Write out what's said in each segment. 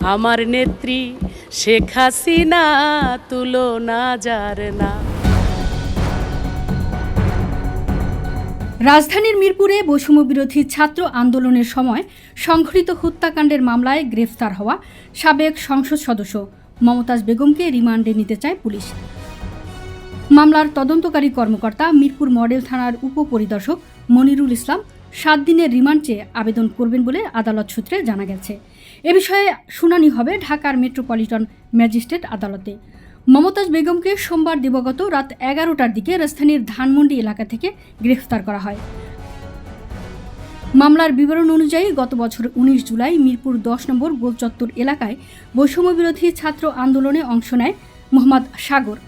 আমার নেত্রী শেখ হাসিনা, তুলনা যার না। রাজধানীর মিরপুরে বৈষম্য বিরোধী ছাত্র আন্দোলনের সময় সংঘটিত হত্যাকাণ্ডের মামলায় গ্রেফতার হওয়া সাবেক সংসদ সদস্য মমতাজ বেগমকে রিমান্ডে নিতে চায় পুলিশ। মামলার তদন্তকারী কর্মকর্তা মিরপুর মডেল থানার উপপরিদর্শক মনিরুল ইসলাম সাত দিনের রিমান্ড চেয়ে আবেদন করবেন বলে আদালত সূত্রে জানা গেছে। এ বিষয়ে শুনানি হবে ঢাকার মেট্রোপলিটন ম্যাজিস্ট্রেট আদালতে। মমতাজ বেগমকে সোমবার দিবগত রাত এগারোটার দিকে রাজধানীর ধানমন্ডি এলাকা থেকে গ্রেফতার করা হয়। মামলার বিবরণ অনুযায়ী গত বছর উনিশ জুলাই মিরপুর দশ নম্বর গোলচত্বর এলাকায় বৈষম্য বিরোধী ছাত্র আন্দোলনে অংশ নেয় মোহাম্মদ সাগর।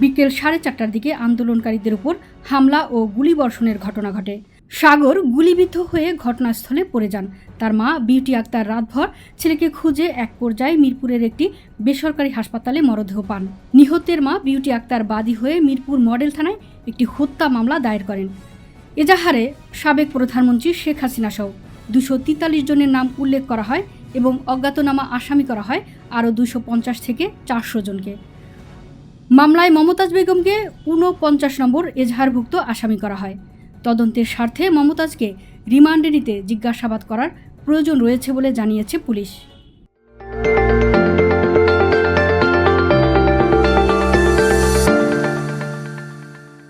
বিকেল সাড়ে চারটার দিকে আন্দোলনকারীদের উপর হামলা ও গুলিবর্ষণের ঘটনা ঘটে। সাগর গুলিবিদ্ধ হয়ে ঘটনাস্থলে পড়ে যান। তার মা, বিউটি আক্তার রাতভর, ছেলেকে খুঁজে এক পর্যায়ে মিরপুরের একটি বেসরকারি হাসপাতালে মরদেহ পান। নিহতের মা, বিউটি আক্তার বাদী হয়ে মিরপুর মডেল থানায় একটি হত্যা মামলা দায়ের করেন। এজাহারে সাবেক প্রধানমন্ত্রী শেখ হাসিনা সহ দুশো তেতাল্লিশ জনের নাম উল্লেখ করা হয় এবং অজ্ঞাতনামা আসামি করা হয় আরও দুশো পঞ্চাশ থেকে চারশো জনকে। মামলায় মমতাজ বেগমকে ঊনপঞ্চাশ নম্বর এজাহারভুক্ত আসামি করা হয়। তদন্তের স্বার্থে মমতাজকে রিমান্ডে নিতে জিজ্ঞাসাবাদ করার প্রয়োজন রয়েছে বলে জানিয়েছে পুলিশ।